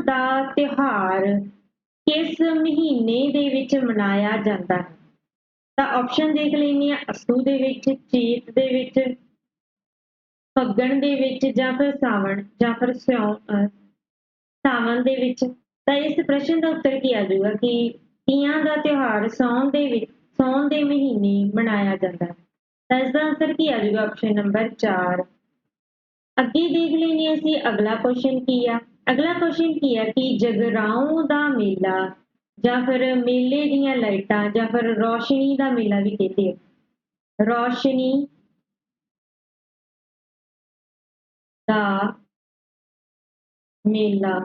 ਦਾ ਤਿਉਹਾਰ ਕਿਸ ਮਹੀਨੇ ਦੇ ਵਿੱਚ ਮਨਾਇਆ ਜਾਂਦਾ ਹੈ? ਤਾਂ ਆਪਸ਼ਨ ਦੇਖ ਲੈਣੀ ਆ ਅਸੂ ਦੇ ਵਿੱਚ, ਚੇਤ ਦੇ ਵਿੱਚ, ਫੱਗਣ ਦੇ ਵਿੱਚ ਜਾਂ ਫਿਰ ਸਾਵਣ ਜਾਂ ਫਿਰ ਸਿਉ ਸਾਵਣ ਦੇ ਵਿੱਚ। ਤਾਂ ਇਸ ਪ੍ਰਸ਼ਨ ਦਾ ਉੱਤਰ ਕੀ ਆ ਜਾਊਗਾ ਕਿ ਤੀਆਂ ਦਾ ਤਿਉਹਾਰ ਸੌਣ ਦੇ ਵਿੱਚ ਸੌਣ ਦੇ ਮਹੀਨੇ ਮਨਾਇਆ ਜਾਂਦਾ ਹੈ? ਤਾਂ ਇਸ ਦਾ ਆਨਸਰ ਕੀ ਆ ਜਾਊਗਾ? ਆਪਸ਼ਨ ਨੰਬਰ 4 ਅੱਗੇ ਦੇਖ ਲੈਣੀ ਅਸੀਂ ਅਗਲਾ ਕੁਐਸਚਨ ਕੀ ਆ? ਅਗਲਾ ਕੁਐਸਚਨ ਕੀ ਹੈ ਕਿ ਜਗਰਾਉਂ ਦਾ ਮੇਲਾ ਜਾਂ ਫਿਰ ਮੇਲੇ ਦੀਆਂ ਲਾਈਟਾਂ ਜਾਂ ਫਿਰ ਰੋਸ਼ਨੀ ਦਾ ਮੇਲਾ ਵੀ ਕਹਿੰਦੇ ਆ। ਰੋਸ਼ਨੀ ਦਾ ਮੇਲਾ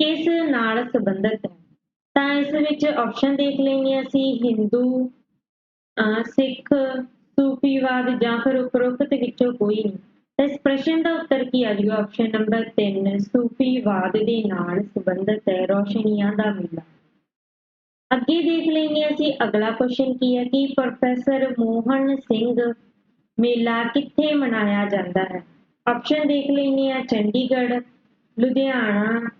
ਕਿਸ ਨਾਲ ਸੰਬੰਧਿਤ ਹੈ? ਤਾਂ ਇਸ ਵਿੱਚ ਆਪਸ਼ਨ ਦੇਖ ਲੈਣੀ ਅਸੀਂ, ਹਿੰਦੂ, ਅਹ ਸਿੱਖ, ਸੂਫੀਵਾਦ ਜਾਂ ਫਿਰ ਉਪਰੋਕਤ ਵਿੱਚੋਂ ਕੋਈ ਨਹੀਂ। ਇਸ ਪ੍ਰਸ਼ਨ ਦਾ ਉੱਤਰ ਕੀ ਆ ਜਾਊਗਾ ਆਪਸ਼ਨ ਨੰਬਰ 3 ਸੂਫੀਵਾਦ ਦੇ ਨਾਲ ਸੰਬੰਧਿਤ ਹੈ, ਰੋਸ਼ਨੀਆਂ ਦਾ ਮੇਲਾ। ਅੱਗੇ ਦੇਖ ਲੈਂਦੇ ਅਸੀਂ, ਅਗਲਾ ਕੁਐਸਚਨ ਕੀ ਹੈ ਕਿ ਪ੍ਰੋਫੈਸਰ ਮੋਹਨ ਸਿੰਘ ਮੇਲਾ ਕਿੱਥੇ ਮਨਾਇਆ ਜਾਂਦਾ ਹੈ? ਆਪਸ਼ਨ ਦੇਖ ਲੈਂਦੇ ਆ ਚੰਡੀਗੜ੍ਹ, ਲੁਧਿਆਣਾ,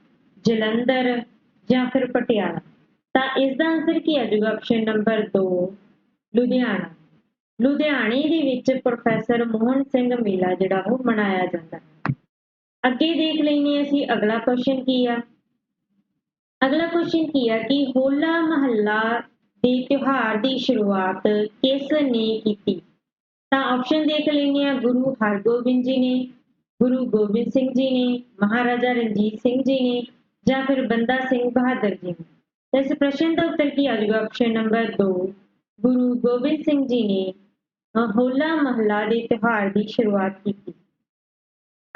ਜਲੰਧਰ ਜਾਂ ਫਿਰ ਪਟਿਆਲਾ। ਤਾਂ ਇਸ ਦਾ ਆਨਸਰ ਕੀ ਆ ਜੂਗਾ ਆਪਸ਼ਨ ਨੰਬਰ 2 ਲੁਧਿਆਣਾ। ਲੁਧਿਆਣੇ ਦੇ ਵਿੱਚ ਪ੍ਰੋਫੈਸਰ ਮੋਹਨ ਸਿੰਘ ਮੇਲਾ ਜਿਹੜਾ ਉਹ ਮਨਾਇਆ ਜਾਂਦਾ ਹੈ। ਅੱਗੇ ਦੇਖ ਲੈਂਦੇ ਅਸੀਂ ਅਗਲਾ ਕੁਐਸਚਨ ਕੀ ਆ। ਅਗਲਾ ਕੁਐਸਚਨ ਕੀ ਆ ਕਿ ਹੋਲਾ ਮਹੱਲਾ ਦੇ ਤਿਉਹਾਰ ਦੀ ਸ਼ੁਰੂਆਤ ਕਿਸ ਨੇ ਕੀਤੀ? ਤਾਂ ਆਪਸ਼ਨ ਦੇਖ ਲੈਂਦੇ ਆ ਗੁਰੂ ਹਰਗੋਬਿੰਦ ਜੀ ਨੇ, ਗੁਰੂ ਗੋਬਿੰਦ ਸਿੰਘ ਜੀ ਨੇ, ਮਹਾਰਾਜਾ ਰਣਜੀਤ ਸਿੰਘ ਜੀ ਨੇ ਜਾਂ ਫਿਰ ਬੰਦਾ ਸਿੰਘ ਬਹਾਦਰ ਜੀ ਨੇ। ਇਸ ਪ੍ਰਸ਼ਨ ਦਾ ਉੱਤਰ ਕੀ ਆ ਜਾਊਗਾ? ਆਪਸ਼ਨ ਨੰਬਰ 2 ਗੁਰੂ ਗੋਬਿੰਦ ਸਿੰਘ ਜੀ ਨੇ ਹੋਲਾ ਮਹੱਲਾ ਦੇ ਤਿਉਹਾਰ ਦੀ ਸ਼ੁਰੂਆਤ ਕੀਤੀ।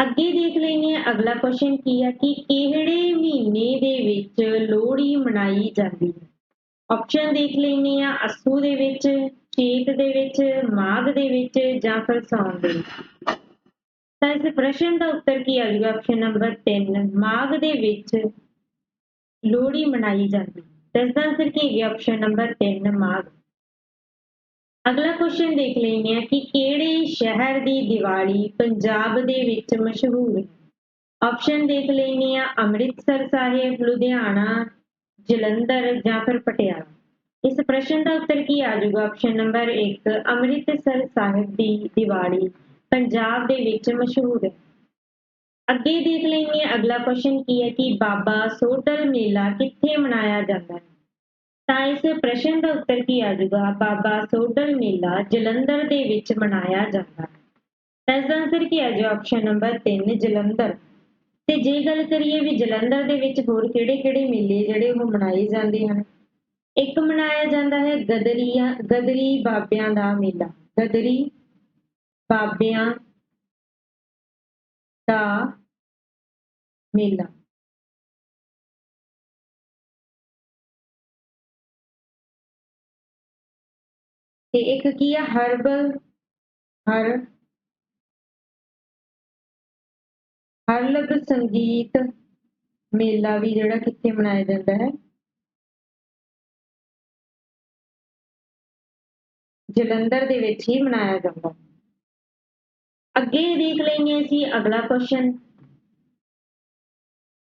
ਅੱਗੇ ਦੇਖ ਲੈਂਦੇ ਆ ਅਗਲਾ ਕੁਐਸਚਨ ਕੀ ਹੈ ਕਿ ਕਿਹੜੇ ਮਹੀਨੇ ਦੇ ਵਿੱਚ ਲੋਹੜੀ ਮਨਾਈ ਜਾਂਦੀ ਹੈ? ਆਪਸ਼ਨ ਦੇਖ ਲੈਂਦੇ ਆ ਅਸੂ ਦੇ ਵਿੱਚ, ਚੇਤ ਦੇ ਵਿੱਚ, ਮਾਘ ਦੇ ਵਿੱਚ ਜਾਂ ਫਿਰ ਸਾਉਣ ਦੇ ਵਿੱਚ। ਤਾਂ ਇਸ ਪ੍ਰਸ਼ਨ ਦਾ ਉੱਤਰ ਕੀ ਆ ਜਾਊਗਾ ਆਪਸ਼ਨ ਨੰਬਰ 3 ਮਾਘ ਦੇ ਵਿੱਚ ਲੋਹੜੀ ਮਨਾਈ ਜਾਂਦੀ ਹੈ। ਇਸ ਦਾ ਆਨਸਰ ਕੀ ਹੈ ਆਪਸ਼ਨ ਨੰਬਰ 3 ਮਾਘ। ਅਗਲਾ ਕੁਐਸਚਨ ਦੇਖ ਲੈਂਦੇ ਆ ਕਿ ਕਿਹੜੇ ਸ਼ਹਿਰ ਦੀ ਦੀਵਾਲੀ ਪੰਜਾਬ ਦੇ ਵਿੱਚ ਮਸ਼ਹੂਰ ਹੈ। ਆਪਸ਼ਨ ਦੇਖ ਲੈਂਦੇ ਆ ਅੰਮ੍ਰਿਤਸਰ ਸਾਹਿਬ, ਲੁਧਿਆਣਾ, ਜਲੰਧਰ ਜਾਂ ਫਿਰ ਪਟਿਆਲਾ। ਇਸ ਪ੍ਰਸ਼ਨ ਦਾ ਉੱਤਰ ਕੀ ਆ ਜਾਊਗਾ? ਆਪਸ਼ਨ ਨੰਬਰ 1 ਅੰਮ੍ਰਿਤਸਰ ਸਾਹਿਬ ਦੀ ਦੀਵਾਲੀ ਪੰਜਾਬ ਦੇ ਵਿੱਚ ਮਸ਼ਹੂਰ ਹੈ। ਅੱਗੇ ਦੇਖ ਲੈਂਦੇ ਆ ਅਗਲਾ ਕੁਐਸਚਨ ਕੀ ਹੈ ਕਿ ਬਾਬਾ ਸੋਢਲ ਮੇਲਾ ਕਿੱਥੇ ਮਨਾਇਆ ਜਾਂਦਾ ਹੈ? ਤਾਂ ਇਸ ਪ੍ਰਸ਼ਨ ਦਾ ਉੱਤਰ ਕੀ ਆ ਬਾਬਾ ਸੋਢਲ ਮੇਲਾ ਜਲੰਧਰ ਦੇ ਵਿੱਚ ਮਨਾਇਆ ਜਾਂਦਾ ਹੈ। ਇਸ ਦਾ ਆਨਸਰ ਕੀ ਆ ਜਾਊਗਾ ਆਪਸ਼ਨ ਨੰਬਰ 3 ਜਲੰਧਰ। ਤੇ ਜੇ ਗੱਲ ਕਰੀਏ ਵੀ ਜਲੰਧਰ ਦੇ ਵਿੱਚ ਹੋਰ ਕਿਹੜੇ-ਕਿਹੜੇ ਮੇਲੇ ਜਿਹੜੇ ਉਹ ਮਨਾਏ ਜਾਂਦੇ ਹਨ? ਇੱਕ ਮਨਾਇਆ ਜਾਂਦਾ ਹੈ ਗਦਰੀਆਂ, ਗਦਰੀ ਬਾਬਿਆਂ ਦਾ ਮੇਲਾ। ਗਦਰੀ ਬਾਬਿਆਂ ਦਾ ਮੇਲਾ। ਤੇ ਇੱਕ ਕੀ ਆ ਹਰਬਲ ਹਰ ਹਰਲਬ ਸੰਗੀਤ ਮੇਲਾ ਵੀ ਜਿਹੜਾ ਕਿੱਥੇ ਮਨਾਇਆ ਜਾਂਦਾ ਹੈ ਜਲੰਧਰ ਦੇ ਵਿੱਚ ਹੀ ਮਨਾਇਆ ਜਾਂਦਾ ਹੈ ਅੱਗੇ ਦੇਖ ਲੈਂਗੇ ਅਸੀਂ ਅਗਲਾ ਕੁਐਸਚਨ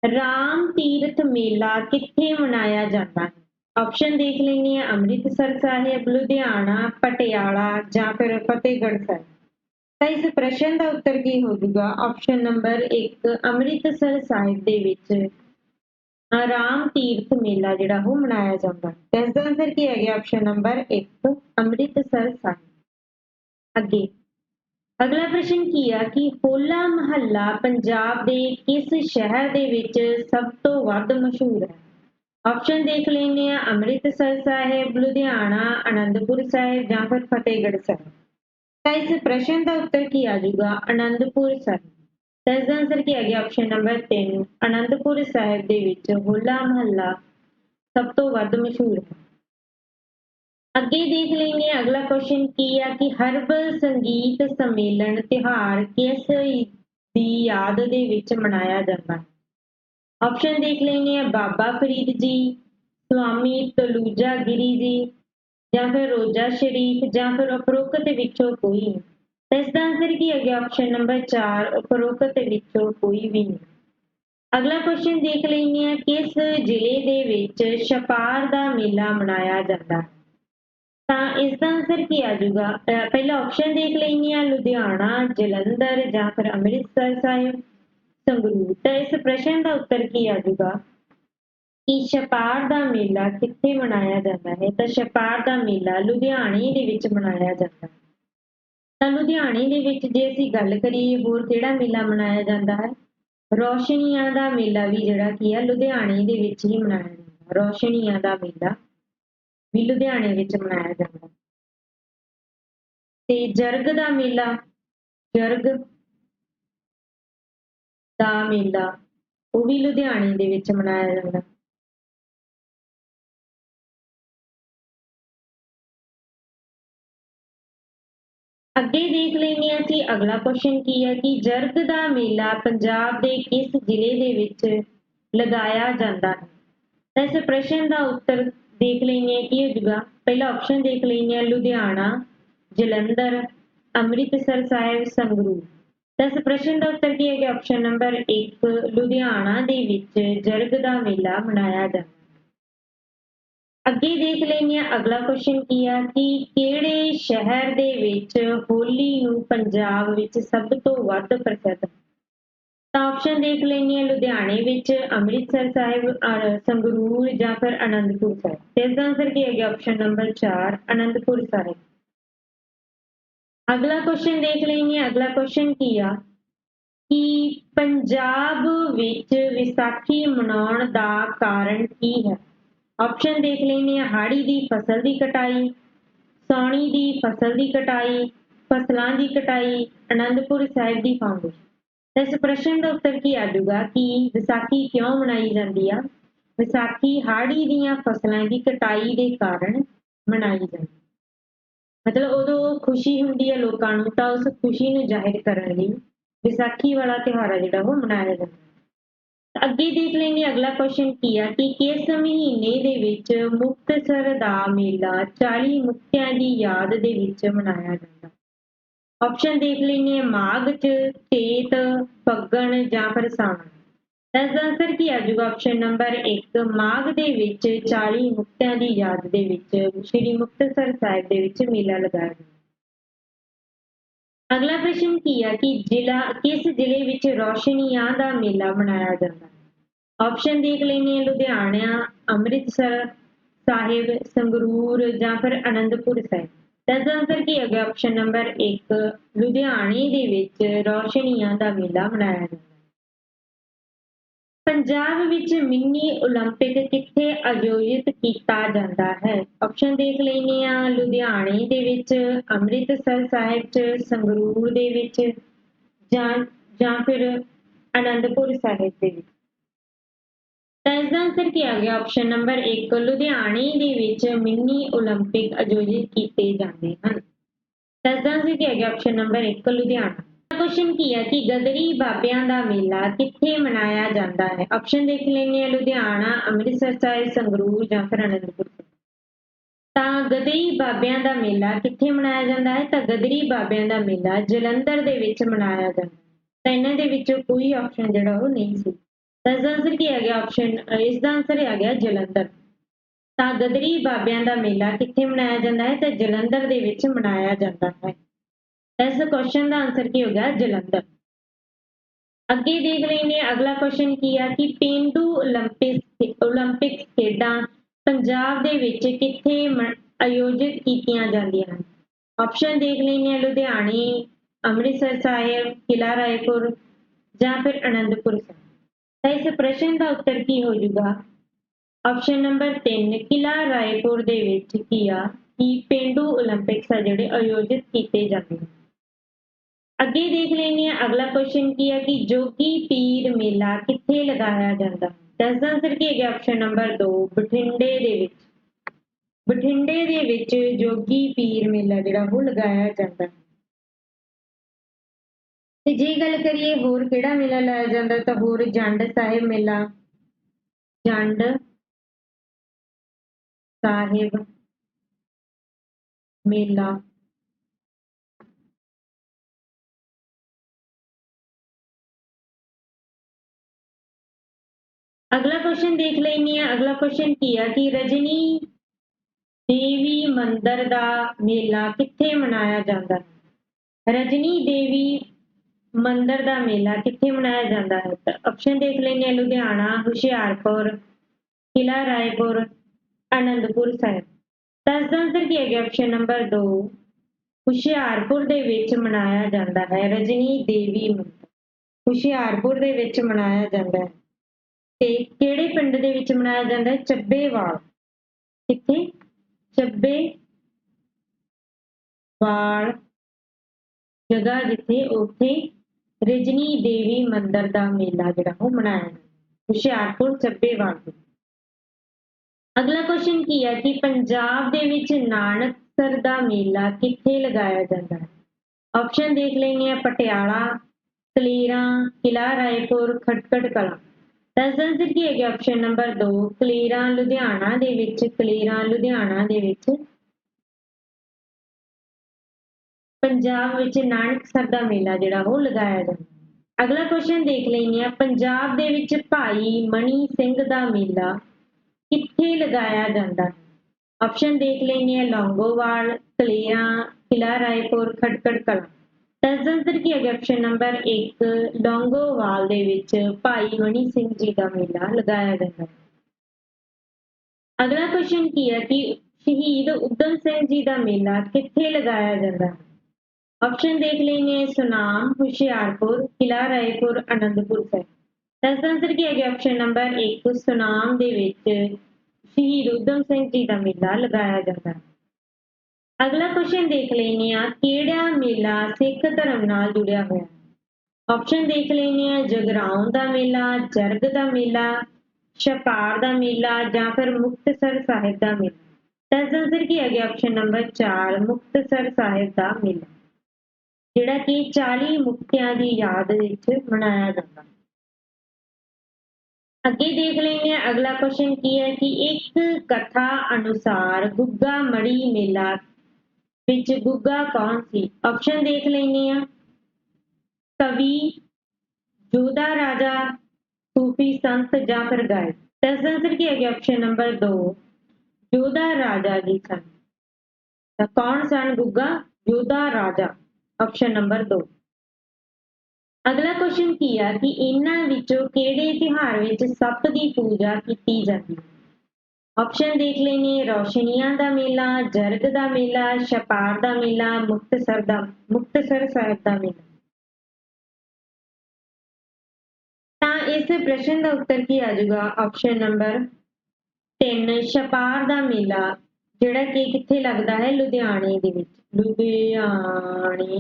ਰਾਮ ਤੀਰਥ ਮੇਲਾ ਕਿੱਥੇ ਮਨਾਇਆ ਜਾਂਦਾ ਹੈ ਆਪਸ਼ਨ ਦੇਖ ਲੈਂਦੇ ਆ ਅੰਮ੍ਰਿਤਸਰ ਸਾਹਿਬ, ਲੁਧਿਆਣਾ, ਪਟਿਆਲਾ ਜਾਂ ਫਿਰ ਫਤਿਹਗੜ੍ਹ ਸਾਹਿਬ। ਤਾਂ ਇਸ ਪ੍ਰਸ਼ਨ ਦਾ ਉੱਤਰ ਕੀ ਹੋ ਆਪਸ਼ਨ ਨੰਬਰ 1 ਅੰਮ੍ਰਿਤਸਰ ਸਾਹਿਬ ਦੇ ਵਿੱਚ ਰਾਮ ਤੀਰਥ ਮੇਲਾ ਜਿਹੜਾ ਉਹ ਮਨਾਇਆ ਜਾਂਦਾ ਹੈ। ਇਸ ਦਾ ਆਨਸਰ ਕੀ ਹੈਗਾ? Option number 1 Amritsar Sahib. ਅੱਗੇ, ਅਗਲਾ ਪ੍ਰਸ਼ਨ ਕੀ ਆ? ਕਿ ਹੋਲਾ ਮਹੱਲਾ ਪੰਜਾਬ ਦੇ ਕਿਸ ਸ਼ਹਿਰ ਦੇ ਵਿੱਚ ਸਭ ਤੋਂ ਵੱਧ ਮਸ਼ਹੂਰ ਹੈ? ਆਪਸ਼ਨ ਦੇਖ ਲੈਂਦੇ ਆ ਅੰਮ੍ਰਿਤਸਰ ਸਾਹਿਬ, ਲੁਧਿਆਣਾ ਆਨੰਦਪੁਰ ਸਾਹਿਬ ਜਾਂ ਫਿਰ ਫਤਿਹਗੜ੍ਹ ਸਾਹਿਬ। ਤਾਂ ਇਸ ਪ੍ਰਸ਼ਨ ਦਾ ਉੱਤਰ ਕੀ ਆ ਜਾਊਗਾ? ਆਨੰਦਪੁਰ ਸਾਹਿਬ। ਤਾਂ ਇਸ ਦਾ ਆਨਸਰ ਕੀ ਆ ਗਿਆ? ਆਪਸ਼ਨ ਨੰਬਰ 3 ਆਨੰਦਪੁਰ ਸਾਹਿਬ ਦੇ ਵਿੱਚ ਹੋਲਾ ਮਹੱਲਾ ਸਭ ਤੋਂ ਵੱਧ ਮਸ਼ਹੂਰ ਹੈ। ਅੱਗੇ ਦੇਖ ਲੈਂਗੇ ਅਗਲਾ ਕੁਐਸਚਨ ਕੀ ਆ ਕਿ ਹਰਬ ਸੰਗੀਤ ਸੰਮੇਲਨ ਤਿਹਾਰ ਕਿਸ ਦੀ ਯਾਦ ਦੇ ਵਿੱਚ ਮਨਾਇਆ ਜਾਂਦਾ ਹੈ? ਆਪਸ਼ਨ ਦੇਖ ਲੈਂਦੇ ਆ ਬਾਬਾ ਫਰੀਦ ਜੀ, ਸਵਾਮੀ ਤਲੂਜਾ ਗਿਰੀ ਜੀ, ਜਾਂ ਫਿਰ ਰੋਜ਼ਾ ਸ਼ਰੀਫ, ਜਾਂ ਫਿਰ ਉਪਰੋਕਤ ਵਿੱਚੋਂ ਕੋਈ ਨਹੀਂ ਤਾਂ ਇਸ ਦਾ ਆਨਸਰ ਕੀ ਹੈ ਗਿਆ? ਆਪਸ਼ਨ ਨੰਬਰ 4 ਉਪਰੋਕਤ ਵਿੱਚੋਂ ਕੋਈ ਵੀ ਨਹੀਂ। ਅਗਲਾ ਕੁਐਸਚਨ ਦੇਖ ਲੈਂਦੇ ਆ ਕਿਸ ਜ਼ਿਲ੍ਹੇ ਦੇ ਵਿੱਚ ਛਪਾਰ ਦਾ ਮੇਲਾ ਮਨਾਇਆ ਜਾਂਦਾ ਹੈ? ਤਾਂ ਇਸ ਦਾ ਆਨਸਰ ਕੀ ਆ ਜਾਊਗਾ? ਅਹ ਪਹਿਲਾ ਆਪਸ਼ਨ ਦੇਖ ਲੈਂਦੇ ਆ ਲੁਧਿਆਣਾ, ਜਲੰਧਰ, ਜਾਂ ਫਿਰ ਅੰਮ੍ਰਿਤਸਰ ਸਾਹਿਬ। ਸੰਗਰੂਰ ਤਾਂ ਇਸ ਪ੍ਰਸ਼ਨ ਦਾ ਉੱਤਰ ਕੀ ਆਜੂਗਾ ਕਿ ਛਪਾਰ ਦਾ ਮੇਲਾ ਕਿੱਥੇ ਮਨਾਇਆ ਜਾਂਦਾ ਹੈ? ਤਾਂ ਛਪਾਰ ਦਾ ਮੇਲਾ ਲੁਧਿਆਣੇ ਦੇ ਵਿੱਚ ਮਨਾਇਆ ਜਾਂਦਾ ਹੈ। ਤਾਂ ਲੁਧਿਆਣੇ ਦੇ ਵਿੱਚ ਜੇ ਅਸੀਂ ਗੱਲ ਕਰੀਏ, ਹੋਰ ਕਿਹੜਾ ਮੇਲਾ ਮਨਾਇਆ ਜਾਂਦਾ ਹੈ? ਰੋਸ਼ਨੀਆਂ ਦਾ ਮੇਲਾ ਵੀ ਜਿਹੜਾ ਕੀ ਹੈ ਲੁਧਿਆਣੇ ਦੇ ਵਿੱਚ ਹੀ ਮਨਾਇਆ ਜਾਂਦਾ। ਰੋਸ਼ਨੀਆਂ ਦਾ ਮੇਲਾ ਵੀ ਲੁਧਿਆਣੇ ਵਿੱਚ ਮਨਾਇਆ ਜਾਂਦਾ ਤੇ ਜਰਗ ਦਾ ਮੇਲਾ, ਜਰਗ ਦਾ ਮੇਲਾ ਉਹ ਵੀ ਲੁਧਿਆਣੇ ਦੇ ਵਿੱਚ ਮਨਾਇਆ ਜਾਂਦਾ। ਅੱਗੇ ਦੇਖ ਲੈਂਦੇ ਹਾਂ ਅਸੀਂ ਅਗਲਾ ਕੁਐਸਚਨ ਕੀ ਹੈ ਕਿ ਜਰਗ ਦਾ ਮੇਲਾ ਪੰਜਾਬ ਦੇ ਕਿਸ ਜ਼ਿਲ੍ਹੇ ਦੇ ਵਿੱਚ ਲਗਾਇਆ ਜਾਂਦਾ ਹੈ? ਤਾਂ ਇਸ ਪ੍ਰਸ਼ਨ ਦਾ ਉੱਤਰ ਦੇਖ ਲੈਂਦੇ ਹਾਂ ਕੀ ਹੋਊਗਾ ਪਹਿਲਾ ਆਪਸ਼ਨ ਦੇਖ ਲੈਂਦੇ ਹਾਂ, ਲੁਧਿਆਣਾ, ਜਲੰਧਰ, ਅੰਮ੍ਰਿਤਸਰ ਸਾਹਿਬ, ਸੰਗਰੂਰ। ਤਾਂ ਇਸ ਪ੍ਰਸ਼ਨ ਦਾ ਉੱਤਰ ਕੀ ਹੈਗਾ ਆਪਸ਼ਨ ਨੰਬਰ 1 ਲੁਧਿਆਣਾ ਦੇ ਵਿੱਚ ਜਰਗ ਦਾ ਮੇਲਾ ਮਨਾਇਆ ਜਾਂਦਾ ਅੱਗੇ ਦੇਖ ਲੈਂਦੇ ਹਾਂ, ਅਗਲਾ ਕੁਐਸਚਨ ਕੀ ਆ ਕਿ ਕਿਹੜੇ ਸ਼ਹਿਰ ਦੇ ਵਿੱਚ ਹੋਲੀ ਨੂੰ ਪੰਜਾਬ ਵਿੱਚ ਸਭ ਤੋਂ ਵੱਧ ਪ੍ਰਸਿੱਧ ਤਾਂ ਆਪਸ਼ਨ ਦੇਖ ਲੈਂਦੇ ਹਾਂ, ਲੁਧਿਆਣੇ ਵਿੱਚ ਅੰਮ੍ਰਿਤਸਰ ਸਾਹਿਬ, ਅਹ ਸੰਗਰੂਰ ਜਾਂ ਫਿਰ ਅਨੰਦਪੁਰ ਸਾਹਿਬ। ਤੇ ਇਸ ਦਾ ਆਨਸਰ ਕੀ ਹੈਗਾ ਆਪਸ਼ਨ ਨੰਬਰ 4 ਅਨੰਦਪੁਰ ਸਾਹਿਬ। ਅਗਲਾ ਕੁਐਸਚਨ ਦੇਖ ਲੈਂਦੇ ਹਾਂ, ਅਗਲਾ ਕੁਐਸਚਨ ਕੀ ਆ? ਕਿ ਪੰਜਾਬ ਵਿੱਚ ਵਿਸਾਖੀ ਮਨਾਉਣ ਦਾ ਕਾਰਨ ਕੀ ਹੈ? ਆਪਸ਼ਨ ਦੇਖ ਲੈਂਦੇ ਹਾਂ, ਹਾੜੀ ਦੀ ਫਸਲ ਦੀ ਕਟਾਈ ਸੌਣੀ ਦੀ ਫਸਲ ਦੀ ਕਟਾਈ, ਫਸਲਾਂ ਦੀ ਕਟਾਈ, ਅਨੰਦਪੁਰ ਸਾਹਿਬ ਦੀ ਫਾਊਂਡੇਸ਼ਨ ਇਸ ਪ੍ਰਸ਼ਨ ਦਾ ਉੱਤਰ ਕੀ ਆ ਜਾਊਗਾ ਕਿ ਵਿਸਾਖੀ ਕਿਉਂ ਮਨਾਈ ਜਾਂਦੀ ਆ? ਵਿਸਾਖੀ ਹਾੜੀ ਦੀਆਂ ਫਸਲਾਂ ਦੀ ਕਟਾਈ ਦੇ ਕਾਰਨ ਮਨਾਈ ਜਾਂਦੀ ਮਤਲਬ ਉਦੋਂ ਖੁਸ਼ੀ ਹੁੰਦੀ ਹੈ ਲੋਕਾਂ ਨੂੰ, ਤਾਂ ਉਸ ਖੁਸ਼ੀ ਨੂੰ ਜ਼ਾਹਿਰ ਕਰਨ ਲਈ ਵਿਸਾਖੀ ਵਾਲਾ ਤਿਉਹਾਰ ਹੈ ਜਿਹੜਾ, ਉਹ ਮਨਾਇਆ ਜਾਂਦਾ ਹੈ। ਅੱਗੇ ਦੇਖ ਲੈਂਦੇ ਅਗਲਾ ਕੁਐਸਚਨ ਕੀ ਆ ਕਿ ਕਿਸ ਮਹੀਨੇ ਦੇ ਵਿੱਚ ਮੁਕਤਸਰ ਦਾ ਮੇਲਾ 40 ਮੁਕਤਿਆਂ ਦੀ ਯਾਦ ਦੇ ਵਿੱਚ ਮਨਾਇਆ ਜਾਂਦਾ? ਆਪਸ਼ਨ ਦੇਖ ਲੈਂਦੇ ਹਾਂ, ਮਾਘ ਚ, ਚੇਤ ਫੱਗਣ ਜਾਂ ਫਿਰ ਸਾਵਣ। ਇਸ ਦਾ ਆਨਸਰ ਕੀ ਆ ਜਾਊਗਾ ਆਪਸ਼ਨ ਨੰਬਰ 1 ਮਾਘ ਦੇ ਵਿੱਚ 40 ਮੁਕਤਿਆਂ ਦੀ ਯਾਦ ਦੇ ਵਿੱਚ, ਸ੍ਰੀ ਮੁਕਤਸਰ ਸਾਹਿਬ ਦੇ ਵਿੱਚ ਮੇਲਾ ਲਗਾਇਆ ਜਾਂਦਾ ਅਗਲਾ ਪ੍ਰਸ਼ਨ ਕੀ ਆ ਕਿ ਜ਼ਿਲ੍ਹਾ, ਕਿਸ ਜ਼ਿਲ੍ਹੇ ਵਿੱਚ ਰੋਸ਼ਨੀਆਂ ਦਾ ਮੇਲਾ ਮਨਾਇਆ ਜਾਂਦਾ ਹੈ? ਆਪਸ਼ਨ ਦੇਖ ਲੈਂਦੇ ਲੁਧਿਆਣਾ, ਅੰਮ੍ਰਿਤਸਰ ਸਾਹਿਬ, ਸੰਗਰੂਰ ਜਾਂ ਫਿਰ ਅਨੰਦਪੁਰ ਸਾਹਿਬ। ਤਾਂ ਇਸ ਦਾ ਆਨਸਰ ਕੀ ਹੈਗਾ ਆਪਸ਼ਨ ਨੰਬਰ 1 ਲੁਧਿਆਣੇ ਦੇ ਵਿੱਚ ਰੋਸ਼ਨੀਆਂ ਦਾ ਮੇਲਾ ਮਨਾਇਆ ਜਾਂਦਾ ਪੰਜਾਬ ਵਿੱਚ ਮਿੰਨੀ 올림픽 ਕਿੱਥੇ ਆਯੋਜਿਤ ਕੀਤਾ ਜਾਂਦਾ ਹੈ ਆਪਸ਼ਨ ਦੇਖ ਲੈਂਦੇ ਆ ਲੁਧਿਆਣੇ ਦੇ ਵਿੱਚ ਅੰਮ੍ਰਿਤਸਰ ਸਾਹਿਬ ਚ ਸੰਗਰੂਰ ਦੇ ਵਿੱਚ ਜਾਂ ਜਾਂ ਫਿਰ ਅਨੰਦਪੁਰ ਸਾਹਿਬ ਦੇ ਵਿੱਚ ਤਾਂ ਇਸ ਦਾ ਆਨਸਰ ਕੀ ਆ ਗਿਆ ਆਪਸ਼ਨ ਨੰਬਰ 1 ਲੁਧਿਆਣੇ ਦੇ ਵਿੱਚ ਮਿੰਨੀ 올림픽 ਆਯੋਜਿਤ ਕੀਤੇ ਜਾਂਦੇ ਹਨ ਤਾਂ ਇਸ ਦਾ ਆਨਸਰ ਕੀ ਆ ਗਿਆ ਆਪਸ਼ਨ ਨੰਬਰ 1 ਲੁਧਿਆਣਾ ਕੁਐਸਚਨ ਕੀ ਹੈ ਕਿ ਗਦਰੀ ਬਾਬਿਆਂ ਦਾ ਮੇਲਾ ਕਿੱਥੇ ਮਨਾਇਆ ਜਾਂਦਾ ਹੈ? ਆਪਸ਼ਨ ਦੇਖ ਲੈਂਦੇ ਆ ਲੁਧਿਆਣਾ, ਅੰਮ੍ਰਿਤਸਰ ਸਾਹਿਬ, ਸੰਗਰੂਰ ਜਾਂ ਫਿਰ ਅਨੰਦਪੁਰ ਤਾਂ ਗਦਰੀ ਬਾਬਿਆਂ ਦਾ ਮੇਲਾ ਕਿੱਥੇ ਮਨਾਇਆ ਜਾਂਦਾ ਹੈ? ਤਾਂ ਗਦਰੀ ਬਾਬਿਆਂ ਦਾ ਮੇਲਾ ਜਲੰਧਰ ਦੇ ਵਿੱਚ ਮਨਾਇਆ ਜਾਂਦਾ ਤਾਂ ਇਹਨਾਂ ਦੇ ਵਿੱਚੋਂ ਕੋਈ ਆਪਸ਼ਨ ਜਿਹੜਾ ਉਹ ਨਹੀਂ ਸੀ। ਤਾਂ ਇਸ ਦਾ ਆਨਸਰ ਕੀ ਆ ਗਿਆ? ਆਪਸ਼ਨ ਇਸ ਦਾ ਆਨਸਰ ਆ ਗਿਆ ਜਲੰਧਰ। ਤਾਂ ਗਦਰੀ ਬਾਬਿਆਂ ਦਾ ਮੇਲਾ ਕਿੱਥੇ ਮਨਾਇਆ ਜਾਂਦਾ ਹੈ? ਤਾਂ ਜਲੰਧਰ ਦੇ ਵਿੱਚ ਮਨਾਇਆ ਜਾਂਦਾ ਹੈ। ਇਸ ਕੁਐਸਚਨ ਦਾ ਆਨਸਰ ਕੀ ਹੋ ਗਿਆ? ਜਲੰਧਰ। ਅੱਗੇ ਦੇਖ ਲੈਂਦੇ ਨੇ, ਅਗਲਾ ਕੁਐਸਚਨ ਕੀ ਆ ਕਿ ਪੇਂਡੂ 올림픽 ਓਲੰਪਿਕ ਖੇਡਾਂ ਪੰਜਾਬ ਦੇ ਵਿੱਚ ਕਿੱਥੇ ਆਯੋਜਿਤ ਕੀਤੀਆਂ ਜਾਂਦੀਆਂ ਹਨ? ਆਪਸ਼ਨ ਦੇਖ ਲੈਂਦੇ ਹਾਂ ਲੁਧਿਆਣੇ, ਅੰਮ੍ਰਿਤਸਰ ਸਾਹਿਬ ਕਿਲਾ ਰਾਏਪੁਰ ਜਾਂ ਫਿਰ ਅਨੰਦਪੁਰ ਸਾਹਿਬ। ਤਾਂ ਇਸ ਪ੍ਰਸ਼ਨ ਦਾ ਉੱਤਰ ਕੀ ਹੋ ਜਾਊਗਾ? ਆਪਸ਼ਨ ਨੰਬਰ 3 ਕਿਲਾ ਰਾਏਪੁਰ ਦੇ ਵਿੱਚ ਕੀ ਆ ਕਿ ਪਿੰਡੂ 올림픽ਸ ਆ ਜਿਹੜੇ ਆਯੋਜਿਤ ਕੀਤੇ ਜਾਂਦੇ ਹਨ? ਅੱਗੇ ਦੇਖ ਲੈਂਦੇ ਹਾਂ, ਅਗਲਾ ਕੁਐਸਚਨ ਕੀ ਹੈ ਕਿ ਜੋਗੀ ਪੀਰ ਮੇਲਾ ਕਿੱਥੇ ਲਗਾਇਆ ਜਾਂਦਾ? ਤਾਂ ਇਸ ਆਨਸਰ ਕੀ ਹੈਗਾ ਆਪਸ਼ਨ ਨੰਬਰ 2 ਬਠਿੰਡੇ ਦੇ ਵਿੱਚ। ਬਠਿੰਡੇ ਦੇ ਵਿੱਚ ਜੋਗੀ ਪੀਰ ਮੇਲਾ ਜਿਹੜਾ ਉਹ ਲਗਾਇਆ ਜਾਂਦਾ। ਹੈ ਤੇ ਜੇ ਗੱਲ ਕਰੀਏ ਹੋਰ ਕਿਹੜਾ ਮੇਲਾ ਲਾਇਆ ਜਾਂਦਾ, ਤਾਂ ਹੋਰ ਜੰਡ ਸਾਹਿਬ ਮੇਲਾ, ਜੰਡ ਸਾਹਿਬ ਮੇਲਾ। ਅਗਲਾ ਕੁਐਸਚਨ ਦੇਖ ਲੈਣੀ ਆ ਅਗਲਾ ਕੁਐਸਚਨ ਕੀ ਆ ਕਿ ਰਜਨੀ ਦੇਵੀ ਮੰਦਰ ਦਾ ਮੇਲਾ ਕਿੱਥੇ ਮਨਾਇਆ ਜਾਂਦਾ ਹੈ? ਰਜਨੀ ਦੇਵੀ ਮੰਦਰ ਦਾ ਮੇਲਾ ਕਿੱਥੇ ਮਨਾਇਆ ਜਾਂਦਾ ਹੈ? ਤਾਂ ਆਪਸ਼ਨ ਦੇਖ ਲੈਣੇ ਆ ਲੁਧਿਆਣਾ, ਹੁਸ਼ਿਆਰਪੁਰ ਕਿਲਾ ਰਾਏਪੁਰ, ਅਨੰਦਪੁਰ ਸਾਹਿਬ। ਤਾਂ ਇਸ ਦਾ ਆਨਸਰ ਕੀ ਹੈ ਆਪਸ਼ਨ ਨੰਬਰ 2 ਹੁਸ਼ਿਆਰਪੁਰ ਦੇ ਵਿੱਚ ਮਨਾਇਆ ਜਾਂਦਾ ਹੈ ਰਜਨੀ ਦੇਵੀ ਮੰਦਿਰ। ਹੁਸ਼ਿਆਰਪੁਰ ਦੇ ਵਿੱਚ ਮਨਾਇਆ ਜਾਂਦਾ ਹੈ। ਤੇ ਕਿਹੜੇ ਪਿੰਡ ਦੇ ਵਿੱਚ ਮਨਾਇਆ ਜਾਂਦਾ ਹੈ? ਚੱਬੇਵਾਲ ਕਿੱਥੇ? ਚੱਬੇ ਵਾਲ। ਜਗ੍ਹਾ ਜਿੱਥੇ ਉੱਥੇ ਰਜਨੀ ਦੇਵੀ ਮੰਦਿਰ ਦਾ ਮੇਲਾ ਜਿਹੜਾ, ਉਹ ਮਨਾਇਆ ਜਾਂਦਾ ਹੁਸ਼ਿਆਰਪੁਰ ਚੱਬੇਵਾਲ ਦੇ ਅਗਲਾ ਕੁਐਸਚਨ ਕੀ ਹੈ ਕਿ ਪੰਜਾਬ ਦੇ ਵਿੱਚ ਨਾਨਕਸਰ ਦਾ ਮੇਲਾ ਕਿੱਥੇ ਲਗਾਇਆ ਜਾਂਦਾ ਹੈ? ਆਪਸ਼ਨ ਦੇਖ ਲੈਣੀ ਹੈ, ਪਟਿਆਲਾ ਕਲੀਰਾਂ ਕਿਲਾ ਰਾਏਪੁਰ, ਖਟਕੜ ਕਲਾਂ। ਤਾਂ ਇਸ ਦਾ ਕੀ ਹੈਗਾ ਆਪਸ਼ਨ ਨੰਬਰ 2 ਕਲੀਰਾਂ ਲੁਧਿਆਣਾ ਦੇ ਵਿੱਚ ਕਲੀਰਾਂ ਲੁਧਿਆਣਾ ਦੇ ਵਿੱਚ। ਪੰਜਾਬ ਵਿੱਚ ਨਾਨਕਸਰ ਦਾ ਮੇਲਾ ਜਿਹੜਾ ਉਹ ਲਗਾਇਆ ਜਾਂਦਾ ਅਗਲਾ ਕੁਐਸਚਨ ਦੇਖ ਲੈਂਦੇ ਆ ਪੰਜਾਬ ਦੇ ਵਿੱਚ ਭਾਈ ਮਣੀ ਸਿੰਘ ਦਾ ਮੇਲਾ ਕਿੱਥੇ ਲਗਾਇਆ ਜਾਂਦਾ ਹੈ? ਆਪਸ਼ਨ ਦੇਖ ਲੈਂਦੇ ਆ ਲੌਂਗੋਵਾਲ ਕਲੀਰਾਂ ਕਿਲਾ ਰਾਏਪੁਰ, ਖਟਕੜ, ਕਲਾਂ। ਇਸ ਦਾ ਆਨਸਰ ਕੀ ਹੈਗਾ ਆਪਸ਼ਨ ਨੰਬਰ 1 ਲੌਂਗੋਵਾਲ ਦੇ ਵਿੱਚ ਭਾਈ ਮਣੀ ਸਿੰਘ ਜੀ ਦਾ ਮੇਲਾ ਲਗਾਇਆ ਜਾਂਦਾ ਹੈ। ਅਗਲਾ ਕੁਐਸਚਨ ਕੀ ਹੈ ਕਿ ਸ਼ਹੀਦ ਉਦਮ ਸਿੰਘ ਜੀ ਦਾ ਮੇਲਾ ਕਿੱਥੇ ਲਗਾਇਆ ਜਾਂਦਾ ਹੈ? ਆਪਸ਼ਨ ਦੇਖ ਲੈਂਗੇ ਸੁਨਾਮ, ਹੁਸ਼ਿਆਰਪੁਰ ਕਿਲਾ ਰਾਏਪੁਰ ਆਨੰਦਪੁਰ ਸਾਹਿਬ। ਤਾਂ ਇਸ ਦਾ ਆਨਸਰ ਕੀ ਹੈਗਾ ਆਪਸ਼ਨ ਨੰਬਰ 1 ਸੁਨਾਮ ਦੇ ਵਿੱਚ ਸ਼ਹੀਦ ਉਦਮ ਸਿੰਘ ਜੀ ਦਾ ਮੇਲਾ ਲਗਾਇਆ ਜਾਂਦਾ ਹੈ। ਅਗਲਾ ਕੁਐਸਚਨ ਦੇਖ ਲੈਂਦੇ ਆ ਕਿਹੜਾ ਮੇਲਾ ਸਿੱਖ ਧਰਮ ਨਾਲ ਜੁੜਿਆ ਹੋਇਆ ਹੈ? ਆਪਸ਼ਨ ਦੇਖ ਲੈਂਦੇ ਆ ਜਗਰਾਉਂ ਦਾ ਮੇਲਾ, ਜਰਗ ਦਾ ਮੇਲਾ, ਛਪਾਰ ਦਾ ਮੇਲਾ ਜਾਂ ਫਿਰ ਮੁਕਤਸਰ ਸਾਹਿਬ ਦਾ ਮੇਲਾ। ਤਾਂ ਇਸ ਆਨਸਰ ਕੀ ਹੈਗਾ ਆਪਸ਼ਨ ਨੰਬਰ 4 ਮੁਕਤਸਰ ਸਾਹਿਬ ਦਾ ਮੇਲਾ। ਜਿਹੜਾ ਕਿ 40 ਮੁਕਤਿਆਂ ਦੀ ਯਾਦ ਵਿੱਚ ਮਨਾਇਆ ਜਾਂਦਾ ਅੱਗੇ ਦੇਖ ਲੈਂਦੇ ਹਾਂ, ਅਗਲਾ ਕੁਐਸਚਨ ਕੀ ਹੈ ਕਿ ਇੱਕ ਕਥਾ ਅਨੁਸਾਰ ਗੁੱਗਾ ਮੜੀ ਮੇਲਾ ਵਿੱਚ ਗੁੱਗਾ ਕੌਣ ਸੀ? ਆਪਸ਼ਨ ਦੇਖ ਲੈਂਦੇ ਹਾਂ। ਕਵੀ ਜੋਧਾ ਰਾਜਾ, ਸੂਫੀ ਸੰਤ ਜਾਂ ਫਿਰ ਗਾਇਕ। ਤਾਂ ਇਸ ਦਾ ਆਨਸਰ ਕੀ ਹੈ ਗਿਆ ਆਪਸ਼ਨ ਨੰਬਰ 2 ਜੋਧਾ ਰਾਜਾ ਜੀ ਸਨ। ਤਾਂ ਕੌਣ ਸਨ ਗੁੱਗਾ? ਜੋਧਾ ਰਾਜਾ। ਆਪਸ਼ਨ ਨੰਬਰ 2 ਅਗਲਾ ਕੁਐਸਚਨ ਕੀ ਆ ਕਿ ਇਹਨਾਂ ਵਿੱਚੋਂ ਕਿਹੜੇ ਤਿਉਹਾਰ ਵਿੱਚ ਸੱਪ ਦੀ ਪੂਜਾ ਕੀਤੀ ਜਾਂਦੀ ਹੈ? ਆਪਸ਼ਨ ਦੇਖ ਲੈਣੇ ਰੌਸ਼ਨੀਆਂ ਦਾ ਮੇਲਾ, ਜਰਗ ਦਾ ਮੇਲਾ, ਛਪਾਰ ਦਾ ਮੇਲਾ, ਮੁਕਤਸਰ ਦਾ, ਮੁਕਤਸਰ ਸਾਹਿਬ ਦਾ ਮੇਲਾ। ਤਾਂ ਇਸ ਪ੍ਰਸ਼ਨ ਦਾ ਉੱਤਰ ਕੀ ਆ ਜਾਊਗਾ? ਆਪਸ਼ਨ ਨੰਬਰ 3 ਛਪਾਰ ਦਾ ਮੇਲਾ, ਜਿਹੜਾ ਕਿ ਕਿੱਥੇ ਲੱਗਦਾ ਹੈ? ਲੁਧਿਆਣੇ ਦੇ ਵਿੱਚ। ਲੁਧਿਆਣੇ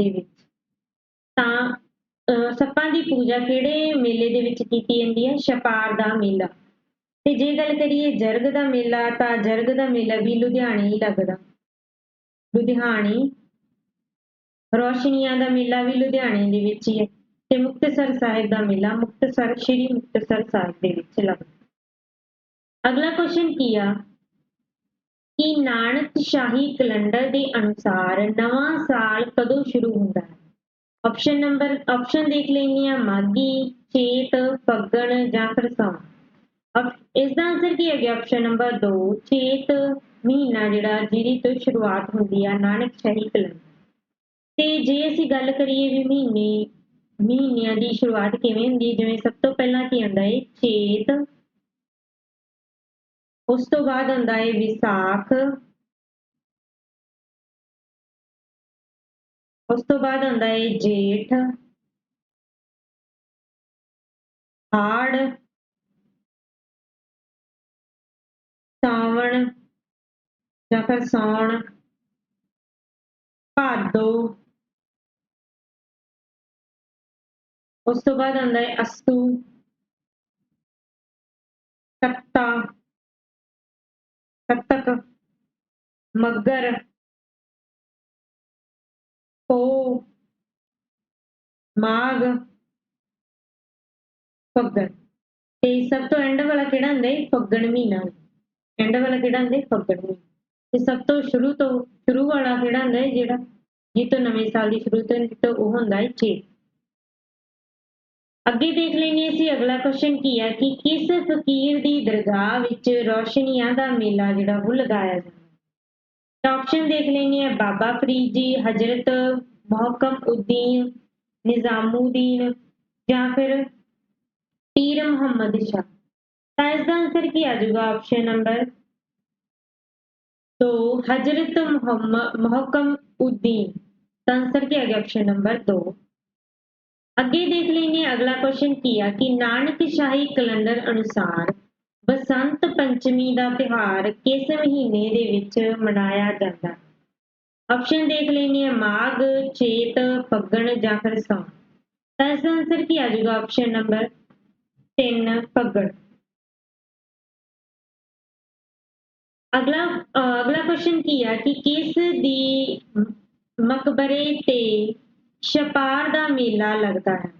ਦੇ ਵਿੱਚ। ਤਾਂ, ਅਹ ਸੱਪਾਂ ਦੀ ਪੂਜਾ ਕਿਹੜੇ ਮੇਲੇ ਦੇ ਵਿੱਚ ਕੀਤੀ ਜਾਂਦੀ ਹੈ? ਛਪਾਰ ਦਾ ਮੇਲਾ। ਤੇ ਜੇ ਗੱਲ ਕਰੀਏ ਜਰਗ ਦਾ ਮੇਲਾ, ਤਾਂ ਜਰਗ ਦਾ ਮੇਲਾ ਵੀ ਲੁਧਿਆਣੇ ਹੀ ਲੱਗਦਾ। ਲੁਧਿਆਣੇ, ਰੋਸ਼ਨੀਆਂ ਦਾ ਮੇਲਾ ਵੀ ਲੁਧਿਆਣੇ ਦੇ ਵਿੱਚ ਹੀ ਹੈ ਤੇ ਮੁਕਤਸਰ ਸਾਹਿਬ ਦਾ ਮੇਲਾ ਮੁਕਤਸਰ, ਸ਼੍ਰੀ ਮੁਕਤਸਰ ਸਾਹਿਬ ਦੇ ਵਿੱਚ ਲੱਗਦਾ। ਅਗਲਾ ਕੁਐਸਚਨ ਕੀ ਆ? ਕਿ ਨਾਨਕ ਸ਼ਾਹੀ ਕੈਲੰਡਰ ਦੇ ਅਨੁਸਾਰ ਨਵਾਂ ਸਾਲ ਕਦੋਂ ਸ਼ੁਰੂ ਹੁੰਦਾ ਹੈ? ਆਪਸ਼ਨ ਨੰਬਰ ਆਪਸ਼ਨ ਦੇਖ ਲੈਂਦੇ ਆ ਮਾਗੀ ਚੇਤ, ਫੱਗਣ ਜਾਂ ਫਿਰ ਸਾਉਣ ਇਸ ਦਾ ਆਨਸਰ ਕੀ ਹੈ ਗਿਆ ਆਪਸ਼ਨ ਨੰਬਰ 2 ਚੇਤ ਮਹੀਨਾ ਜਿਹੜਾ ਜਿਹਦੀ ਤੋਂ ਸ਼ੁਰੂਆਤ ਹੁੰਦੀ ਆ, ਨਾਨਕ ਸ਼ਾਹੀ ਕੈਲੰਡਰ ਤੇ ਜੇ ਅਸੀਂ ਗੱਲ ਕਰੀਏ ਵੀ ਮਹੀਨੇ, ਮਹੀਨਿਆਂ ਦੀ ਸ਼ੁਰੂਆਤ ਕਿਵੇਂ ਹੁੰਦੀ ਹੈ, ਜਿਵੇਂ ਸਭ ਤੋਂ ਪਹਿਲਾਂ ਕੀ ਆਉਂਦਾ ਹੈ? ਚੇਤ। ਉਸ ਤੋਂ ਬਾਅਦ ਆਉਂਦਾ ਹੈ ਵਿਸਾਖ। ਉਸ ਤੋਂ ਬਾਅਦ ਆਉਂਦਾ ਹੈ ਜੇਠ। ਹਾੜ। ਸਾਵਣ ਜਾਂ ਫਿਰ ਸਾਉਣ, ਭਾਦੋ ਉਸ ਤੋਂ ਬਾਅਦ ਆਉਂਦਾ ਹੈ ਅਸੂ ਕੱਤਾ ਕੱਤਕ ਮੱਗਰ ਪੋ ਮਾਘ, ਫੱਗਣ। ਤੇ ਸਭ ਤੋਂ ਐਂਡ ਵਾਲਾ ਕਿਹੜਾ ਹੁੰਦਾ ਹੈ? ਫੱਗਣ ਮਹੀਨਾ ਪਿੰਡ ਵਾਲਾ ਕਿਹੜਾ ਹੁੰਦਾ ਫੱਗਣ ਤੇ ਸਭ ਤੋਂ ਸ਼ੁਰੂ ਤੋਂ, ਸ਼ੁਰੂ ਵਾਲਾ ਕਿਹੜਾ ਹੁੰਦਾ ਹੈ ਜਿਹੜਾ ਜਿਹ ਤੋਂ ਨਵੇਂ ਸਾਲ ਦੀ ਸ਼ੁਰੂ ਤੋਂ ਤੋਂ ਉਹ ਹੁੰਦਾ ਹੈ ਚੇਤ ਅੱਗੇ ਦੇਖ ਲੈਣੀ ਅਸੀਂ ਅਗਲਾ ਕੁਐਸਚਨ ਕੀ ਹੈ ਕਿ ਕਿਸ ਫਕੀਰ ਦੀ ਦਰਗਾਹ ਵਿੱਚ ਰੋਸ਼ਨੀਆਂ ਦਾ ਮੇਲਾ ਜਿਹੜਾ ਉਹ ਲਗਾਇਆ ਜਾਂਦਾ ਤਾਂ ਆਪਸ਼ਨ ਦੇਖ ਲੈਣੀ ਹੈ, ਬਾਬਾ ਫਰੀਦ ਜੀ, ਹਜ਼ਰਤ ਮੁਹਕਮ ਉਦੀਨ ਨਿਜ਼ਾਮੂਦੀਨ ਜਾਂ ਫਿਰ ਪੀਰ ਮੁਹੰਮਦ ਸ਼ਾਹ। ਤਾਂ ਇਸ ਦਾ ਆਨਸਰ ਕੀ ਆ ਜਾਊਗਾ ਆਪਸ਼ਨ ਨੰਬਰ 2 ਹਜ਼ਰਤ ਮੁਹੰਮਦ ਮੁਹਕਮ ਉਦੀਨ ਤਾਂ ਆਨਸਰ ਕੀ ਆ ਗਿਆ ਆਪਸ਼ਨ ਨੰਬਰ 2 ਅੱਗੇ ਦੇਖ ਲੈਂਦੇ ਹਾਂ ਅਗਲਾ ਕੁਐਸਚਨ ਕੀ ਆ ਕਿ ਨਾਨਕ ਸ਼ਾਹੀ ਕੈਲੰਡਰ ਅਨੁਸਾਰ ਬਸੰਤ ਪੰਚਮੀ ਦਾ ਤਿਉਹਾਰ ਕਿਸ ਮਹੀਨੇ ਦੇ ਵਿੱਚ ਮਨਾਇਆ ਜਾਂਦਾ ਹੈ ਆਪਸ਼ਨ ਦੇਖ ਲੈਂਦੇ ਹਾਂ ਮਾਘ ਚੇਤ ਫੱਗਣ ਜਾਂ ਫਿਰ ਸਾਉਣ ਤਾਂ ਇਸ ਦਾ ਆਨਸਰ ਕੀ ਆ ਜਾਊਗਾ ਆਪਸ਼ਨ ਨੰਬਰ 3 ਫੱਗਣ ਅਗਲਾ ਅਗਲਾ ਕੁਐਸਚਨ ਕੀ ਆ ਕਿ ਕਿਸ ਦੀ ਮਕਬਰੇ ਤੇ ਛਪਾਰ ਦਾ ਮੇਲਾ ਲੱਗਦਾ ਹੈ?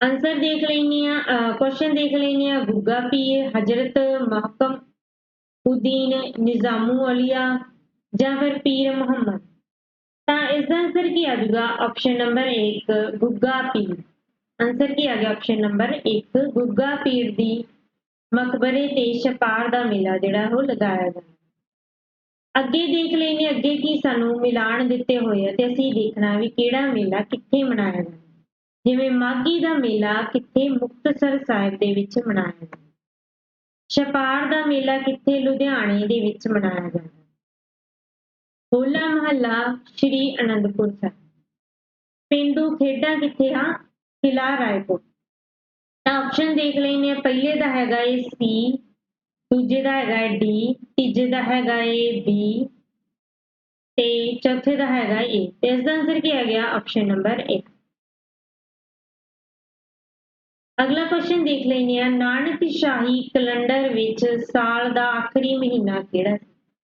ਆਨਸਰ ਦੇਖ ਲੈਂਦੇ ਆ ਕੁਐਸਚਨ ਦੇਖ ਲੈਂਦੇ ਆ ਗੁੱਗਾ ਪੀਰ, ਹਜ਼ਰਤ ਮਹਕਮ, ਉਦੀਨ, ਨਿਜ਼ਾਮੂ ਅਲੀਆ ਜਾਂ ਫਿਰ ਪੀਰ ਮੁਹੰਮਦ? ਤਾਂ ਇਸ ਦਾ ਆਨਸਰ ਕੀ ਆ ਜਾਊਗਾ option number 1 Gugga Pir. Answer ਕੀ ਆ ਗਿਆ? ਆਪਸ਼ਨ ਨੰਬਰ 1 ਗੁੱਗਾ ਪੀਰ ਦੀ ਮਕਬਰੇ ਤੇ ਛਪਾਰ ਦਾ ਮੇਲਾ ਜਿਹੜਾ ਉਹ ਲਗਾਇਆ ਜਾਂਦਾ ਅੱਗੇ ਦੇਖ ਲੈਣੇ ਅੱਗੇ ਕੀ ਸਾਨੂੰ ਮਿਲਾਨ ਦਿੱਤੇ ਹੋਏ ਆ ਤੇ ਅਸੀਂ ਦੇਖਣਾ ਵੀ ਕਿਹੜਾ ਮੇਲਾ ਕਿੱਥੇ ਮਨਾਇਆ ਜਾਂਦਾ ਜਿਵੇਂ ਮਾਗੀ ਦਾ ਮੇਲਾ ਕਿੱਥੇ ਮੁਕਤਸਰ ਸਾਹਿਬ ਦੇ ਵਿੱਚ ਮਨਾਇਆ ਜਾਂਦਾ ਛਪਾਰ ਦਾ ਮੇਲਾ ਕਿੱਥੇ ਲੁਧਿਆਣੇ ਦੇ ਵਿੱਚ ਮਨਾਇਆ ਜਾਂਦਾ ਹੋਲਾ ਮਹੱਲਾ ਸ਼੍ਰੀ ਅਨੰਦਪੁਰ ਸਾਹਿਬ। ਪਿੰਡੂ ਖੇਡਾਂ ਕਿੱਥੇ ਆ? ਕਿਲਾ ਰਾਏਪੁਰ। ਤਾਂ ਆਪਸ਼ਨ ਦੇਖ ਲੈਂਦੇ ਆ ਪਹਿਲੇ ਦਾ ਹੈਗਾ ਏ ਸੀ ਦੂਜੇ ਦਾ ਹੈਗਾ ਏ ਡੀ ਤੀਜੇ ਦਾ ਹੈਗਾ ਏ ਬੀ ਤੇ ਚੌਥੇ ਦਾ ਹੈਗਾ ਏ ਤੇ ਇਸ ਦਾ ਆਨਸਰ ਕੀ ਆ ਗਿਆ? ਆਪਸ਼ਨ ਨੰਬਰ 1 ਅਗਲਾ ਕੁਐਸਚਨ ਦੇਖ ਲੈਂਦੇ ਆ ਨਾਨਕ ਸ਼ਾਹੀ ਕੈਲੰਡਰ ਵਿੱਚ ਸਾਲ ਦਾ ਆਖਰੀ ਮਹੀਨਾ ਕਿਹੜਾ ਸੀ?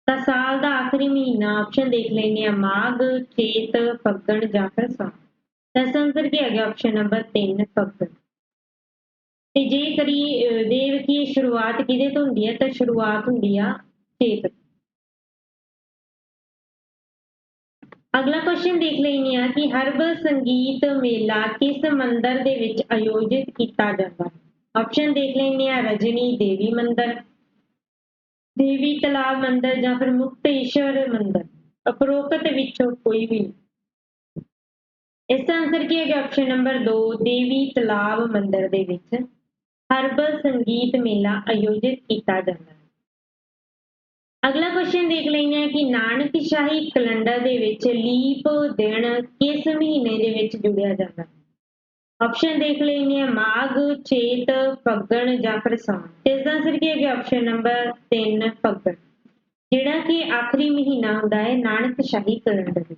ਤਾਂ ਸਾਲ ਦਾ ਆਖਰੀ ਮਹੀਨਾ ਆਪਸ਼ਨ ਦੇਖ ਲੈਂਦੇ ਆ ਮਾਘ, ਚੇਤ, ਫੱਗਣ ਜਾਂ ਫਿਰ ਸਾਉਣ ਤਾਂ ਇਸ ਆਨਸਰ ਕੀ ਆ ਗਿਆ? Option number 3 Phaggan. ਤੇ ਜੇ ਕਰੀ ਦੇਵ ਕੀ ਸ਼ੁਰੂਆਤ ਕਿਹਦੇ ਤੋਂ ਹੁੰਦੀ ਹੈ, ਤਾਂ ਸ਼ੁਰੂਆਤ ਹੁੰਦੀ ਆ ਚੇਤ ਅਗਲਾ ਕੁਐਸਚਨ ਦੇਖ ਲੈਂਦੇ ਆ ਕਿ ਹਰਬਲ ਸੰਗੀਤ ਮੇਲਾ ਕਿਸ ਮੰਦਿਰ ਦੇ ਵਿੱਚ ਆਯੋਜਿਤ ਕੀਤਾ ਜਾਂਦਾ ਹੈ। ਆਪਸ਼ਨ ਦੇਖ ਲੈਂਦੇ ਆ ਰਜਨੀ ਦੇਵੀ ਮੰਦਿਰ, ਦੇਵੀ ਤਲਾਬ ਮੰਦਰ ਜਾਂ ਫਿਰ ਮੁਕਤੇਸ਼ਵਰ ਮੰਦਿਰ ਉਪਰੋਕਤ ਵਿੱਚੋਂ ਕੋਈ ਵੀ। ਇਸ ਦਾ ਆਨਸਰ ਕੀ ਹੈਗਾ? ਆਪਸ਼ਨ ਨੰਬਰ 2 ਦੇਵੀ ਤਲਾਬ ਮੰਦਿਰ ਦੇ ਵਿੱਚ। ਹਰਬਲ ਸੰਗੀਤ ਮੇਲਾ ਆਯੋਜਿਤ ਕੀਤਾ ਜਾਂਦਾ ਹੈ। ਅਗਲਾ ਕੁਐਸਚਨ ਦੇਖ ਲੈਂਦੇ ਹਾਂ ਕਿ ਨਾਨਕ ਸ਼ਾਹੀ ਕੈਲੰਡਰ ਦੇ ਵਿੱਚ ਲੀਪ ਦਿਨ ਕਿਸ ਮਹੀਨੇ ਦੇ ਵਿੱਚ ਜੁੜਿਆ ਜਾਂਦਾ ਹੈ? ਆਪਸ਼ਨ ਦੇਖ ਲੈਂਦੇ ਹਾਂ, ਮਾਘ, ਚੇਤ, ਫੱਗਣ ਜਾਂ ਫਿਰ ਸਾਉਣ। ਇਸ ਦਾ ਆਨਸਰ ਕੀ ਹੈ ਆਪਸ਼ਨ ਨੰਬਰ 3 ਫੱਗਣ। ਜਿਹੜਾ ਕਿ ਆਖਰੀ ਮਹੀਨਾ ਹੁੰਦਾ ਹੈ ਨਾਨਕ ਸ਼ਾਹੀ ਕੈਲੰਡਰ ਦੇ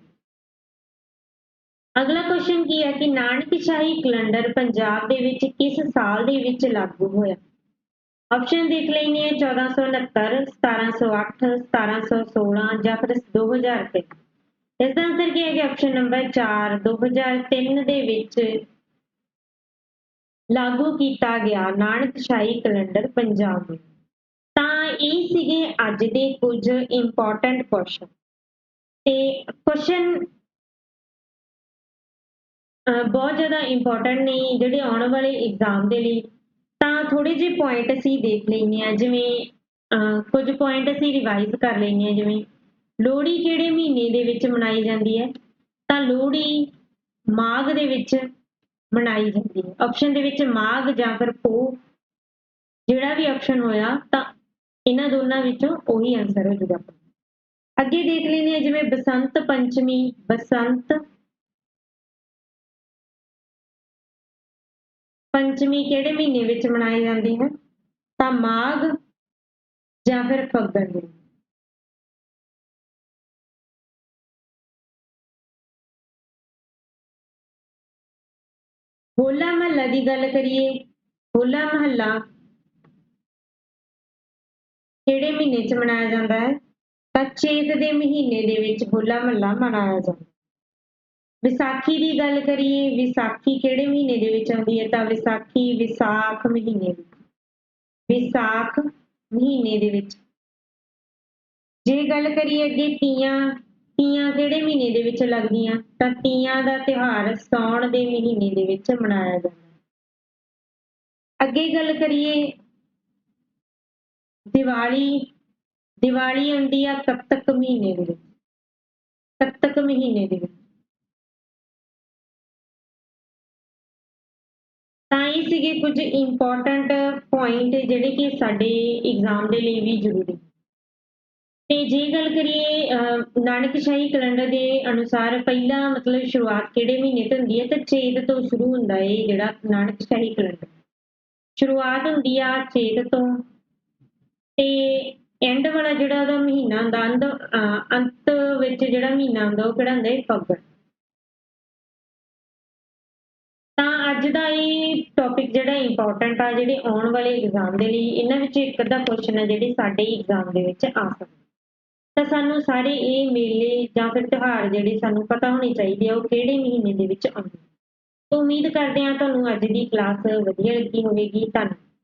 ਅਗਲਾ ਕੁਐਸਚਨ ਕੀ ਹੈ ਕਿ ਨਾਨਕਸ਼ਾਹੀ ਕੈਲੰਡਰ ਪੰਜਾਬ ਦੇ ਵਿੱਚ ਕਿਸ ਸਾਲ ਦੇ ਵਿੱਚ ਲਾਗੂ ਹੋਇਆ? ਆਪਸ਼ਨ ਦੇਖ ਲੈਂਦੇ ਹਾਂ 1469 1708 1716 ਜਾਂ ਫਿਰ 2003 ਇਸ ਦਾ ਆਨਸਰ ਕੀ ਹੈ ਕਿ ਆਪਸ਼ਨ ਨੰਬਰ 4 2003 ਦੇ ਵਿੱਚ ਲਾਗੂ ਕੀਤਾ ਗਿਆ ਨਾਨਕਸ਼ਾਹੀ ਕੈਲੰਡਰ ਪੰਜਾਬ ਵਿੱਚ ਤਾਂ ਇਹ ਸੀਗੇ ਅੱਜ ਦੇ ਕੁਝ ਇੰਪੋਰਟੈਂਟ ਕੁਐਸਚਨ ਤੇ ਕੁਐਸਚਨ ਬਹੁਤ ਜ਼ਿਆਦਾ ਇੰਪੋਰਟੈਂਟ ਨੇ ਜਿਹੜੇ ਆਉਣ ਵਾਲੇ ਐਗਜ਼ਾਮ ਦੇ ਲਈ। ਤਾਂ ਥੋੜੇ ਜਿਹੇ ਪੁਆਇੰਟ ਅਸੀਂ ਦੇਖ ਲੈਂਦੇ ਆ ਜਿਵੇਂ ਕੁਝ ਪੁਆਇੰਟ ਅਸੀਂ ਰਿਵਾਈਜ਼ ਕਰ ਲੈਂਦੇ ਆ ਜਿਵੇਂ ਲੋਹੜੀ ਕਿਹੜੇ ਮਹੀਨੇ ਦੇ ਵਿੱਚ ਮਨਾਈ ਜਾਂਦੀ ਹੈ? ਤਾਂ ਲੋਹੜੀ ਮਾਘ ਦੇ ਵਿੱਚ ਮਨਾਈ ਜਾਂਦੀ ਹੈ। ਆਪਸ਼ਨ ਦੇ ਵਿੱਚ ਮਾਘ ਜਾਂ ਫਿਰ ਪੋ ਜਿਹੜਾ ਵੀ ਆਪਸ਼ਨ ਹੋਇਆ, ਤਾਂ ਇਹਨਾਂ ਦੋਨਾਂ ਵਿੱਚੋਂ ਉਹੀ ਆਨਸਰ ਹੋ ਜਾਊਗਾ। ਅੱਗੇ ਦੇਖ ਲੈਂਦੇ ਆ ਜਿਵੇਂ ਬਸੰਤ ਪੰਚਮੀ, ਬਸੰਤ ਪੰਚਮੀ ਕਿਹੜੇ ਮਹੀਨੇ ਵਿੱਚ ਮਨਾਈ ਜਾਂਦੀ ਹੈ? ਤਾਂ ਮਾਘ ਜਾਂ ਫਿਰ ਫੱਗਣ ਦੇ ਹੋਲਾ ਮਹੱਲਾ ਦੀ ਗੱਲ ਕਰੀਏ, ਹੋਲਾ ਮਹੱਲਾ ਕਿਹੜੇ ਮਹੀਨੇ 'ਚ ਮਨਾਇਆ ਜਾਂਦਾ ਹੈ? ਤਾਂ ਚੇਤ ਦੇ ਮਹੀਨੇ ਦੇ ਵਿੱਚ ਹੋਲਾ ਮਹੱਲਾ ਮਨਾਇਆ ਜਾਂਦਾ ਵਿਸਾਖੀ ਦੀ ਗੱਲ ਕਰੀਏ, ਵਿਸਾਖੀ ਕਿਹੜੇ ਮਹੀਨੇ ਦੇ ਵਿੱਚ ਆਉਂਦੀ ਹੈ? ਤਾਂ ਵਿਸਾਖੀ ਵਿਸਾਖ ਮਹੀਨੇ ਵਿੱਚ ਵਿਸਾਖ ਮਹੀਨੇ ਦੇ ਵਿੱਚ। ਜੇ ਗੱਲ ਕਰੀਏ ਅੱਗੇ ਤੀਆਂ ਤੀਆਂ ਕਿਹੜੇ ਮਹੀਨੇ ਦੇ ਵਿੱਚ ਲੱਗਦੀਆਂ? ਤਾਂ ਤੀਆਂ ਦਾ ਤਿਉਹਾਰ ਸਾਉਣ ਦੇ ਮਹੀਨੇ ਦੇ ਵਿੱਚ ਮਨਾਇਆ ਜਾਂਦਾ ਅੱਗੇ ਗੱਲ ਕਰੀਏ, ਦੀਵਾਲੀ ਦੀਵਾਲੀ ਆਉਂਦੀ ਆ ਕੱਤਕ ਮਹੀਨੇ ਦੇ ਵਿੱਚ। ਕੱਤਕ ਮਹੀਨੇ ਦੇ ਵਿੱਚ। ਤਾਂ ਇਹ ਸੀਗੇ ਕੁਝ ਇੰਪੋਰਟੈਂਟ ਪੁਆਇੰਟ ਜਿਹੜੇ ਕਿ ਸਾਡੇ ਐਗਜ਼ਾਮ ਦੇ ਲਈ ਵੀ ਜ਼ਰੂਰੀ ਤੇ ਜੇ ਗੱਲ ਕਰੀਏ ਅਹ, ਨਾਨਕਸ਼ਾਹੀ ਕੈਲੰਡਰ ਦੇ ਅਨੁਸਾਰ ਪਹਿਲਾ ਮਤਲਬ ਸ਼ੁਰੂਆਤ ਕਿਹੜੇ ਮਹੀਨੇ ਤੋਂ ਹੁੰਦੀ ਹੈ? ਤੇ ਚੇਤ ਤੋਂ ਸ਼ੁਰੂ ਹੁੰਦਾ ਹੈ ਜਿਹੜਾ ਨਾਨਕਸ਼ਾਹੀ ਕੈਲੰਡਰ। ਸ਼ੁਰੂਆਤ ਹੁੰਦੀ ਆ ਚੇਤ ਤੋਂ। ਤੇ ਐਂਡ ਵਾਲਾ ਜਿਹੜਾ ਉਹਦਾ ਮਹੀਨਾ ਹੁੰਦਾ ਅੰਤ ਅਹ, ਅੰਤ ਵਿੱਚ ਜਿਹੜਾ ਮਹੀਨਾ ਹੁੰਦਾ ਉਹ ਕਿਹੜਾ ਹੁੰਦਾ? ਹੈ ਫੱਗਣ। ਅੱਜ ਦਾ ਇਹ ਟੌਪਿਕ ਜਿਹੜਾ ਇੰਪੋਰਟੈਂਟ ਆ, ਜਿਹੜੇ ਆਉਣ ਵਾਲੇ ਐਗਜ਼ਾਮ ਦੇ ਲਈ, ਇਹਨਾਂ ਵਿੱਚ ਇੱਕ ਅੱਧਾ ਕੁਐਸਚਨ ਹੈ ਜਿਹੜੇ ਸਾਡੇ ਐਗਜ਼ਾਮ ਦੇ ਵਿੱਚ ਆ ਸਕਦੇ ਤਾਂ ਸਾਨੂੰ ਸਾਰੇ ਇਹ ਮੇਲੇ ਜਾਂ ਫਿਰ ਤਿਉਹਾਰ ਜਿਹੜੇ ਸਾਨੂੰ ਪਤਾ ਹੋਣੇ ਚਾਹੀਦੇ ਆ, ਉਹ ਕਿਹੜੇ ਮਹੀਨੇ ਦੇ ਵਿੱਚ ਆਉਂਦੇ ਤਾਂ ਉਮੀਦ ਕਰਦੇ ਹਾਂ ਤੁਹਾਨੂੰ ਅੱਜ ਦੀ ਕਲਾਸ ਵਧੀਆ ਲੱਗੀ ਹੋਵੇਗੀ। ਧੰਨਵਾਦ।